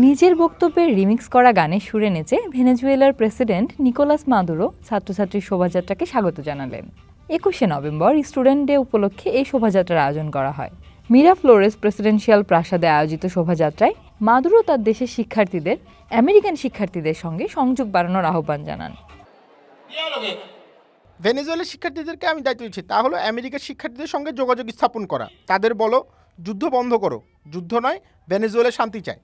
নিজের বক্তব্যে রিমিক্স করা গানে সুরে নেচে ভেনেজুয়েলার প্রেসিডেন্ট নিকোলাস মাদুরো ছাত্রছাত্রীর শোভাযাত্রাকে স্বাগত জানালেন। একুশে নভেম্বর স্টুডেন্ট ডে উপলক্ষে এই শোভাযাত্রার আয়োজন করা হয়। মিরা ফ্লোরেস প্রেসিডেন্সিয়াল প্রাসাদে আয়োজিত শোভাযাত্রায় মাদুরো তার দেশের শিক্ষার্থীদের, আমেরিকান শিক্ষার্থীদের সঙ্গে সংযোগ বাড়ানোর আহ্বান জানান। ভেনেজুয়েলার শিক্ষার্থীদেরকে আমি দায়িত্ব দিচ্ছি, তা হলো আমেরিকার শিক্ষার্থীদের সঙ্গে যোগাযোগ স্থাপন করা। তাদের বলো, যুদ্ধ বন্ধ করো। যুদ্ধ নয়, ভেনেজুয়েলা শান্তি চায়।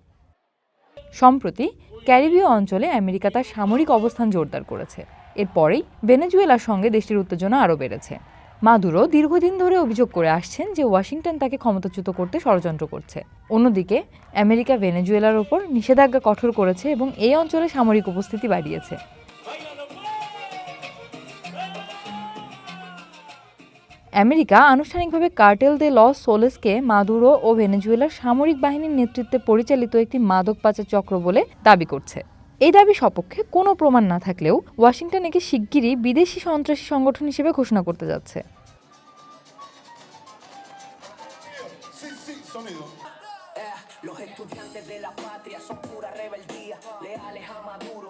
সম্প্রতি ক্যারিবীয় অঞ্চলে আমেরিকা তার সামরিক অবস্থান জোরদার করেছে। এরপরেই ভেনেজুয়েলার সঙ্গে দেশটির উত্তেজনা আরও বেড়েছে। মাদুরো দীর্ঘদিন ধরে অভিযোগ করে আসছেন যে ওয়াশিংটন তাকে ক্ষমতাচ্যুত করতে ষড়যন্ত্র করছে। অন্যদিকে, আমেরিকা ভেনেজুয়েলার ওপর নিষেধাজ্ঞা কঠোর করেছে এবং এই অঞ্চলে সামরিক উপস্থিতি বাড়িয়েছে। আমেরিকা আনুষ্ঠানিকভাবে কার্টেল দে লস সোলেসকে মাদুরো ও ভেনেজুয়েলার সামরিক বাহিনীর নেতৃত্বে পরিচালিত একটি মাদক পাচার চক্র বলে দাবি করছে এই দাবি সপক্ষে কোনো প্রমাণ না থাকলেও ওয়াশিংটন একে শিগগিরই বিদেশি সন্ত্রাসী সংগঠন হিসেবে ঘোষণা করতে যাচ্ছে Los estudiantes de la patria son pura rebeldía, leales a Maduro.